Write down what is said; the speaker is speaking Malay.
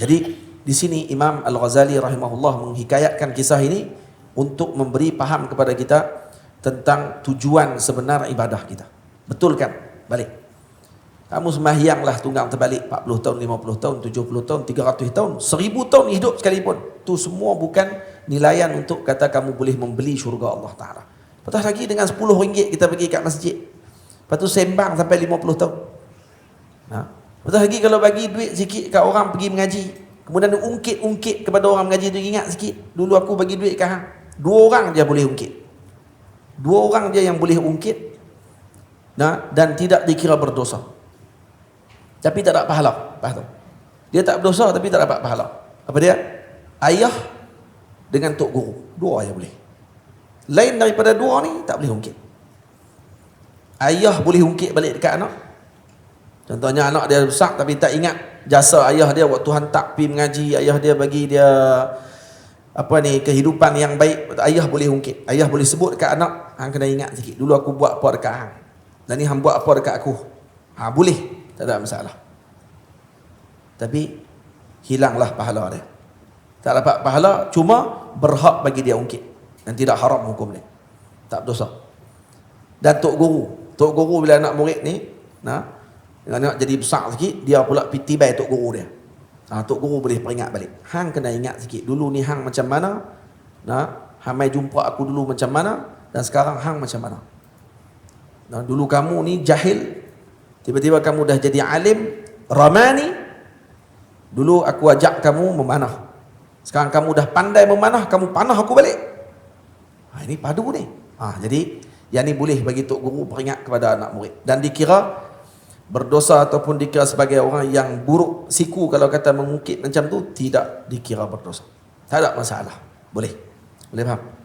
Jadi di sini Imam Al-Ghazali rahimahullah menghikayatkan kisah ini untuk memberi paham kepada kita tentang tujuan sebenar ibadah kita. Betul kan? Balik. Kamu sembahyanglah tunggang terbalik 40 tahun, 50 tahun, 70 tahun, 300 tahun, 1000 tahun hidup sekalipun. Itu semua bukan nilaian untuk kata kamu boleh membeli syurga Allah Ta'ala. Lepas lagi dengan 10 ringgit kita pergi kat masjid. Lepas tu sembang sampai 50 tahun. Ha? Lepas lagi kalau bagi duit sikit kat orang pergi mengaji. Kemudian ungkit-ungkit kepada orang mengaji tu ingat sikit. Dulu aku bagi duit kat hang. Dua orang dia boleh ungkit. Dua orang dia yang boleh ungkit. Nah, dan tidak dikira berdosa. Tapi tak dapat pahala. Faham? Dia tak berdosa tapi tak dapat pahala. Apa dia? Ayah dengan tok guru. Dua ayah boleh. Lain daripada dua ni tak boleh ungkit. Ayah boleh ungkit balik dekat anak. Contohnya anak dia besar tapi tak ingat jasa ayah dia waktu hantar pergi mengaji, ayah dia bagi dia apa ni kehidupan yang baik. Ayah boleh ungkit. Ayah boleh sebut dekat anak, hang kena ingat sikit. Dulu aku buat apa dekat hang. Dan ni hang buat apa dekat aku. Ha boleh tak ada masalah. Tapi hilanglah pahala dia. Tak dapat pahala cuma berhak bagi dia ungkit dan tidak haram hukum dia. Tak berdosa. Dan tok guru, tok guru bila anak murid ni, nah, dengan nak jadi besar sikit, dia pula piti tibai tok guru dia. Ha, tok guru boleh peringat balik. Hang kena ingat sikit, dulu ni hang macam mana? Nah, hang mai jumpa aku dulu macam mana dan sekarang hang macam mana? Nah, dulu kamu ni jahil, Tiba-tiba kamu dah jadi alim, ramani. Dulu aku ajak kamu memanah. Sekarang kamu dah pandai memanah, kamu panah aku balik. Ha, ini padu ni. Ha, jadi, yang ni boleh bagi Tok Guru peringat kepada anak murid. Dan dikira berdosa ataupun dikira sebagai orang yang buruk siku kalau kata mengukit macam tu, tidak dikira berdosa. Tak ada masalah. Boleh. Boleh faham?